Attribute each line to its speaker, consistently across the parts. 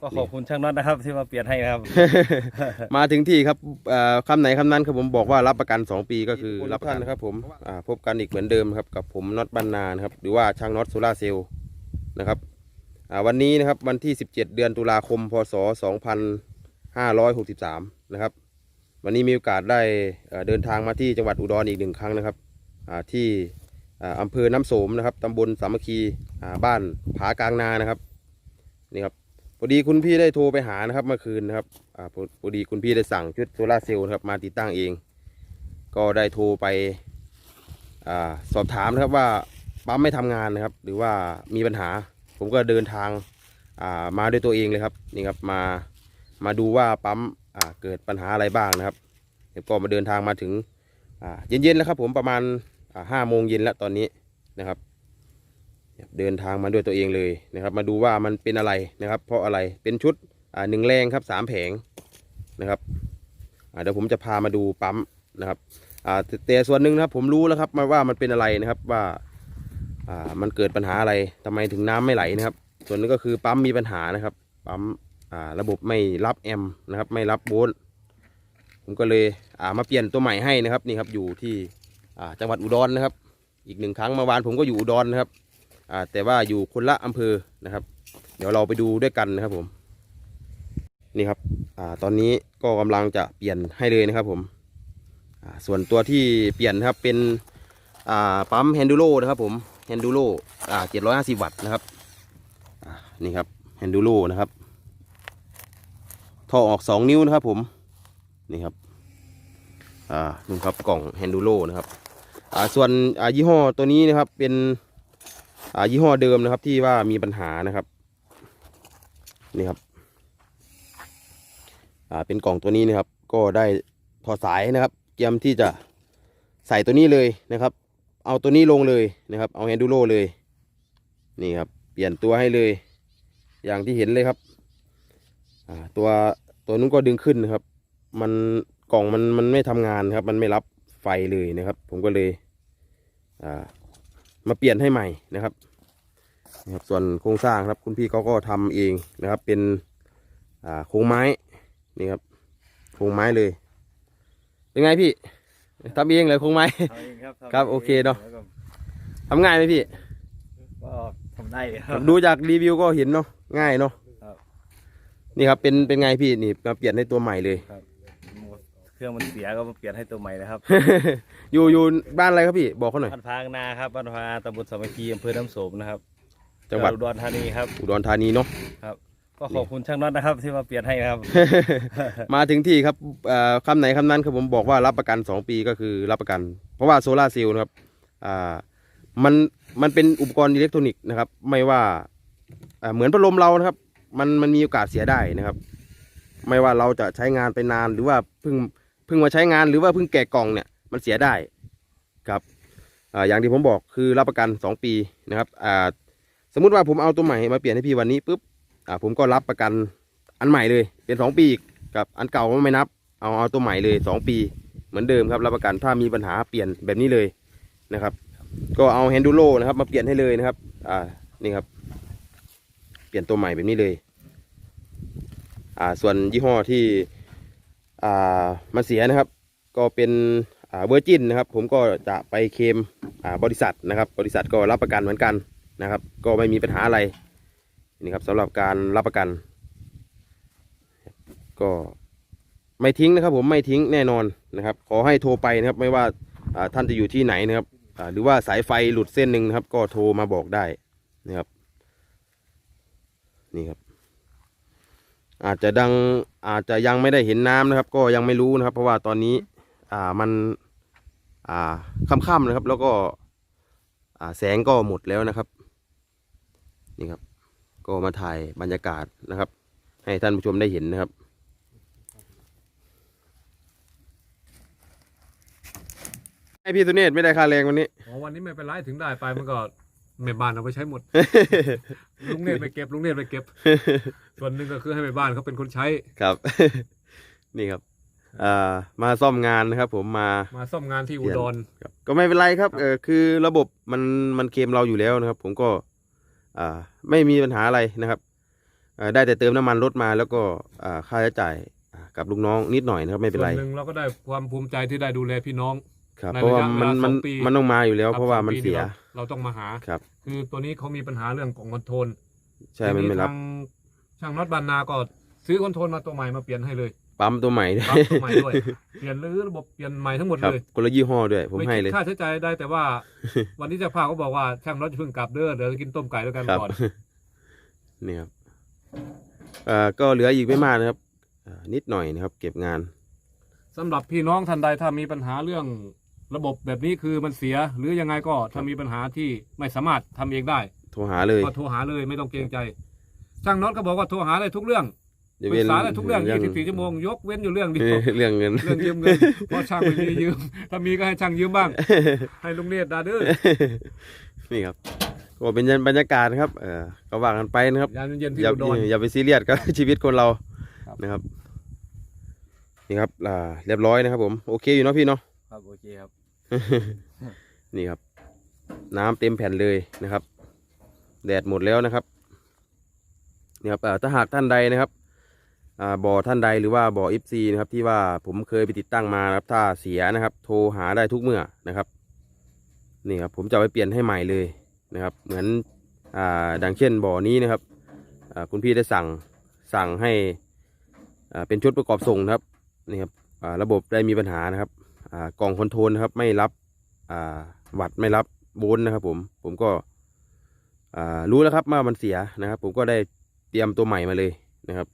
Speaker 1: ก็ขอบคุณช่างน็อตนะครับ ที่มาเปลี่ยนให้นะครับ
Speaker 2: มาถึงที่ครับเอ่อคำไหนคำนั้นครับผมบอกว่ารับประกัน 2 ปีก็คือรับประกันนะครับผมอ่าพบกันอีกเหมือนเดิมครับกับผมน็อตบรรณานะครับหรือว่าช่างน็อตโซล่าเซลล์นะครับอ่าวันนี้นะครับวันที่ 17 เดือนตุลาคมพศ 2563 นะครับ วันนี้มีโอกาสได้เอ่อเดินทางมาที่จังหวัดอุดรอีกหนึ่งครั้งนะครับอ่าที่อ่าอำเภอน้ำโสมนะครับตำบลสามัคคีอ่าบ้านผากลางนานะครับนี่ครับ พอดีคุณพี่ได้โทรไปหานะครับเมื่อคืนนะครับอ่าพอพอดีคุณพี่ได้สั่งชุดโซลาร์เซลล์นะครับมาติดตั้งเอง ก็ได้โทรไปอาสอบถามนะครับว่าปั๊มไม่ทำงานนะครับ หรือว่ามีปัญหา ผมก็เดินทางอ่ามาด้วยตัวเองเลยครับนี่ครับมามาดูว่าปั๊มอ่าเกิดปัญหาอะไรบ้างนะครับเดี๋ยวก็มาเดินทางมาถึงอ่าเย็นๆแล้วครับผมประมาณอ่าห้าโมงเย็นแล้วตอนนี้นะครับ เดินทางมาด้วยตัวเองเลยนะครับ มาดูว่ามันเป็นอะไรนะครับ เพราะอะไรเป็นชุดอ่าหนึ่งแรงครับสามแผงนะครับอ่าเดี๋ยวผมจะพามาดูปั๊มนะครับอ่าแต่ส่วนหนึ่งนะครับผมรู้แล้วครับมาว่ามันเป็นอะไรนะครับว่าอ่ามันเกิดปัญหาอะไรทำไมถึงน้ำไม่ไหลนะครับ ส่วนนึงก็คือปั๊มมีปัญหานะครับ ปั๊มอ่าระบบไม่รับแอมนะครับ ไม่รับโวลต์ผมก็เลยอ่ามาเปลี่ยนตัวใหม่ให้นะครับนี่ครับอยู่ที่อ่าจังหวัดอุดรนะครับ อีกหนึ่งครั้งเมื่อวานผมก็อยู่อุดรนะครับ แต่ว่าอยู่คนละอำเภอนะครับ เดี๋ยวเราไปดูด้วยกันนะครับผม นี่ครับอตอนนี้ก็กำลังจะเปลี่ยนให้เลยนะครับผมส่วนตัวที่เปลี่ยนครับเป็นปั๊มแฮนดูโ o นะครับผมแฮนดูโ o อ่า750วัตต์นะครับนี่ครับแฮนดูโ o นะครับท่อออก2นิ้วนะครับผมนี่ครับอ่านู่นครับกล่องแฮนดูโ o นะครับอ่าส่วนอ่ายี่ห้อตัวนี้นะครับเป็น ยี่ห้อเดิมนะครับที่ว่ามีปัญหานะครับ นี่ครับ อ่า เป็นกล่องตัวนี้นะครับ ก็ได้ถอดสายนะครับ เตรียมที่จะใส่ตัวนี้เลยนะครับ เอาตัวนี้ลงเลยนะครับ เอาแฮนดูโ o เลย นี่ครับ เปลี่ยนตัวให้เลย อย่างที่เห็นเลยครับ อ่า ตัวตัวนู้นก็ดึงขึ้นนะครับ มันกล่องมันมันไม่ทำงานครับ มันไม่รับไฟเลยนะครับ ผมก็เลย อ่า มาเปลี่ยนให้ใหม่นะครับนะครับ ส่วนโครงสร้างครับ คุณพี่เขาก็ทำเองนะครับ เป็นอ่าโครงไม้นี่ครับโครงไม้เลย เป็นไงพี่ทำเองเลยโครงไม้
Speaker 1: ทำเองครับทำ
Speaker 2: ครับโอเคเนอะ
Speaker 1: แล้วก็
Speaker 2: ทำง่ายไหมพี่
Speaker 1: ก็ทำได้ครับ
Speaker 2: ดูจากรีวิวก็เห็นเนาะง่ายเนาะ
Speaker 1: ครับ
Speaker 2: นี่ครับเป็นเป็นไงพี่นี่มาเปลี่ยนให้ตัวใหม่เลย
Speaker 1: ครับ เครื่องมันเสียก็มาเปลี่ยนให้ตัวใหม่นะครับ
Speaker 2: อยู่อยู่บ้านอะไรครับพี่ บอกเขาหน่อย
Speaker 1: บ้านพางนาครับบ้านพางนาตำบลสามัคคีอำเภอน้ำโสมนะครับ
Speaker 2: จังหวัด
Speaker 1: อุดรธานีครับ
Speaker 2: อุดรธานีเนาะ
Speaker 1: ก็ขอบคุณช่างน็อตนะครับ ที่มาเปลี่ยนให้นะครับ
Speaker 2: มาถึงที่ครับเอ่อคำไหนคำนั้นครับผมบอกว่ารับประกัน 2 ปีก็คือรับประกัน เพราะว่าโซลาร์เซลล์นะครับอ่ามันมันเป็นอุปกรณ์อิเล็กทรอนิกส์นะครับ ไม่ว่าอ่าเหมือนพัดลมเรานะครับ มันมันมีโอกาสเสียได้นะครับ ไม่ว่าเราจะใช้งานไปนานหรือว่าเพิ่ง เพิ่งมาใช้งานหรือว่าเพิ่งแกะกล่องเนี่ยมันเสียได้ครับอ่าอย่างที่ผมบอกคือรับประกัน 2 ปีนะครับอ่าสมมุติว่าผมเอาตัวใหม่มาเปลี่ยนให้พี่วันนี้ปุ๊บอ่าผมก็รับประกันอันใหม่เลยเป็นสองปีอีกกับอันเก่าก็ไม่นับ เอาเอาตัวใหม่เลยสองปี เหมือนเดิมครับรับประกันถ้ามีปัญหาเปลี่ยนแบบนี้เลยนะครับ ก็เอาแฮนดูโ o นะครับมาเปลี่ยนให้เลยนะครับอ่านี่ครับ เปลี่ยนตัวใหม่แบบนี้เลย อ่าส่วนยี่ห้อที่ อ่ามันเสียนะครับ ก็เป็นเวอร์จินนะครับ ผมก็จะไปเคมบริษัทนะครับ บริษัทก็รับประกันเหมือนกันนะครับ ก็ไม่มีปัญหาอะไรนี่ครับสำหรับการรับประกัน ก็ไม่ทิ้งนะครับ ผมไม่ทิ้งแน่นอนนะครับ ขอให้โทรไปนะครับ ไม่ว่าท่านจะอยู่ที่ไหนนะครับหรือว่าสายไฟหลุดเส้นหนึ่งนะครับ ก็โทรมาบอกได้นะครับ นี่ครับ อาจจะดังอาจจะยังไม่ได้เห็นน้ำนะครับ ก็ยังไม่รู้นะครับ เพราะว่าตอนนี้ อ่ามันอ่าค่ำๆนะครับ แล้วก็ อ่าแสงก็หมดแล้วนะครับ นี่ครับ ก็มาถ่ายบรรยากาศนะครับ ให้ท่านผู้ชมได้เห็นนะครับให้พี่สุเนศไม่ได้ค่าแรงวันนี้
Speaker 3: อ๋อวันนี้ไม่เป็นไรถึงได้ไปมันก็ แม่บ้านเอาไปใช้หมด ลุงเนตรไปเก็บ ลุงเนตรไปเก็บ ส่วนหนึ่งก็คือให้แม่บ้านเขาเป็นคนใช้
Speaker 2: ครับ นี่ครับอ่ามาซ่อมงานนะครับ ผมมา
Speaker 3: มาซ่อมงานที่อุดร
Speaker 2: ครับก็ไม่เป็นไรครับเออคือระบบมันมันเคลมเราอยู่แล้วนะครับ ผมก็ อ่า ไม่มีปัญหาอะไรนะครับอ่าได้แต่เติมน้ำมันรถมาแล้วก็อ่าค่าใช้จ่ายอ่ากับลูกน้องนิดหน่อยนะครับ ไม่เป็นไร
Speaker 3: ส่วนหนึ่งเราก็ได้ความภูมิใจที่ได้ดูแลพี่น้อง
Speaker 2: ครับ
Speaker 3: ใน
Speaker 2: เพราะว่า
Speaker 3: ระยะ
Speaker 2: มัน
Speaker 3: เวลา
Speaker 2: มัน
Speaker 3: สองปี
Speaker 2: มันต้องมาอยู่แล้ว เพราะว่า
Speaker 3: คบ
Speaker 2: มัน
Speaker 3: สองปี
Speaker 2: เสีย
Speaker 3: ราเราต้องมาหา
Speaker 2: ครับ
Speaker 3: คือตัวนี้เขามีปัญหาเรื่องของคอนโทรล
Speaker 2: ใช่มันไม่รับ
Speaker 3: ทีนี้ทางช่างน็อตบานนาก็ซื้อคอนโทรลมาตัวใหม่มาเปลี่ยนให้เลย
Speaker 2: ปั๊มตัวใหม่ด้วย
Speaker 3: ปั๊มตัวใหม่ด้วย เปลี่ยนรื้อระบบเปลี่ยนใหม่ทั้งหมด
Speaker 2: ครับ
Speaker 3: เลย
Speaker 2: คนละยี่ห้อด้วย ผมให้
Speaker 3: คิด
Speaker 2: เลย
Speaker 3: ค่าใช้จ่ายได้แต่ว่า วันนี้เจะพาก็บอกว่าช่างน็อตจะเพิ่งกลับเด้อเดี๋ยวกินต้มไก่ด้วยกัน
Speaker 2: ครับ
Speaker 3: ก่อน
Speaker 2: นี่ครับอ่าก็เหลืออีกไม่มากนะครับอ่านิดหน่อยนะครับ เก็บงาน
Speaker 3: สำหรับพี่น้องท่านใดถ้ามีปัญหาเรื่อง ระบบแบบนี้คือมันเสียหรือยังไงก็ถ้ามีปัญหาที่ไม่สามารถทำเองได้
Speaker 2: โทรหาเลย
Speaker 3: ก็โทรหาเลยไม่ต้องเกรงใจ ช่างน็อตก็บอกว่าโทรหาได้ทุกเรื่อง
Speaker 2: อย่า
Speaker 3: ปรึ
Speaker 2: เว้
Speaker 3: ก
Speaker 2: น
Speaker 3: ษาได้ทุกเรื่อง
Speaker 2: เรื่อง
Speaker 3: 24ชั่วโมงยกเว้นอยู่เรื่องเดียว
Speaker 2: เรื่องเงิน
Speaker 3: เรื่องยืมเงินเพราะช่างไม่มียืม ถ้ามีก็ให้ช่างยืมบ้าง ให้ลุงเนตรดาเด้อ
Speaker 2: นี่ครับก็เป็นบรรยากาศนะครับ เออก็ว่ากันไปนะครับ
Speaker 3: ยามเย็นๆที่
Speaker 2: อย่า
Speaker 3: อุดร
Speaker 2: อย่าไปซีเรียสกับ ชีวิตคนเรา
Speaker 3: ครับ
Speaker 2: นะครับ นี่ครับอ่าเรียบร้อยนะครับผม โอเคอยู่เนาะพี่เนาะ
Speaker 1: ครับโอเคครับ
Speaker 2: นี่ครับ น้ำเต็มแผ่นเลยนะครับ แดดหมดแล้วนะครับนี่ครับเออถ้าหากท่านใดนะครับบ่อท่านใดหรือว่าบ่อเอฟซีนะครับที่ว่าผมเคยไปติดตั้งมาครับถ้าเสียนะครับ โทรหาได้ทุกเมื่อนะครับนี่ครับผมจะไปเปลี่ยนให้ใหม่เลยนะครับ เหมือนอ่าดังเช่นบ่อนี้นะครับคุณพี่ได้สั่งสั่งให้อ่าเป็นชุดประกอบส่งนะครับนี่ครับอ่าระบบได้มีปัญหานะครับ กล่องคอนโทรลนะครับ ไม่รับอ่าวัดไม่รับโวลต์นะครับ ผมผมก็อ่ารู้แล้วครับว่ามันเสียนะครับ ผมก็ได้เตรียมตัวใหม่มาเลยนะครับ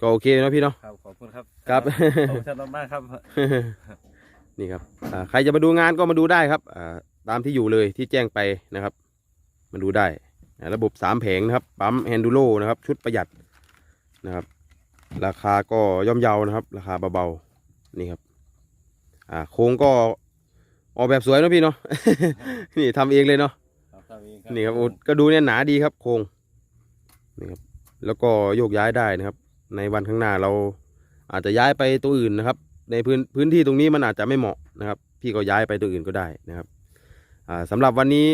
Speaker 2: ก็โอเคเนอะพี่เนาะ
Speaker 1: ครับขอบคุณครับ
Speaker 2: ครับ
Speaker 1: ขอบคุณท่านมากครับ
Speaker 2: นี่ครับอ่าใครจะมาดูงานก็มาดูได้ครับอ่าตามที่อยู่เลยที่แจ้งไปนะครับมาดูได้อ่าระบบสามแผงนะครับปั๊มแฮนดูโลนะครับ ชุดประหยัดนะครับ ราคาก็ย่อมเยานะครับ ราคาเบาๆ นี่ครับ อ่าโครงก็ออกแบบสวยเนอะพี่เนาะ นี่ทำเองเลยเนาะ
Speaker 1: ครับครับเอง
Speaker 2: นี่ครับโอ้ก็ดูเนี่ยหนาดีครับ โครงนี่ครับ แล้วก็โยกย้ายได้นะครับ ในวันข้างหน้าเราอาจจะย้ายไปตัวอื่นนะครับ ในพื้นพื้นที่ตรงนี้มันอาจจะไม่เหมาะนะครับ พี่ก็ย้ายไปตัวอื่นก็ได้นะครับ อ่าสำหรับวันนี้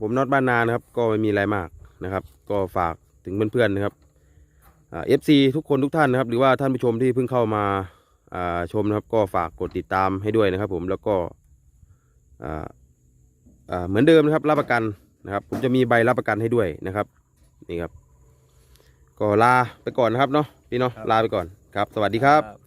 Speaker 2: ผมน็อตบ้านนานะครับ ก็ไม่มีอะไรมากนะครับ ก็ฝากถึงเพื่อนๆนะครับอ่าเอฟซีทุกคนทุกท่านนะครับ หรือว่าท่านผู้ชมที่เพิ่งเข้ามาอ่า ชมนะครับก็ฝากกดติดตามให้ด้วยนะครับ ผมแล้วก็อ่าอ่าเหมือนเดิมนะครับ รับประกันนะครับ ผมจะมีใบรับประกันให้ด้วยนะครับนี่ครับ ก็ลาไปก่อนนะครับเนาะพี่เนาะลาไปก่อนครับ สวัสดีครับ
Speaker 1: ครับ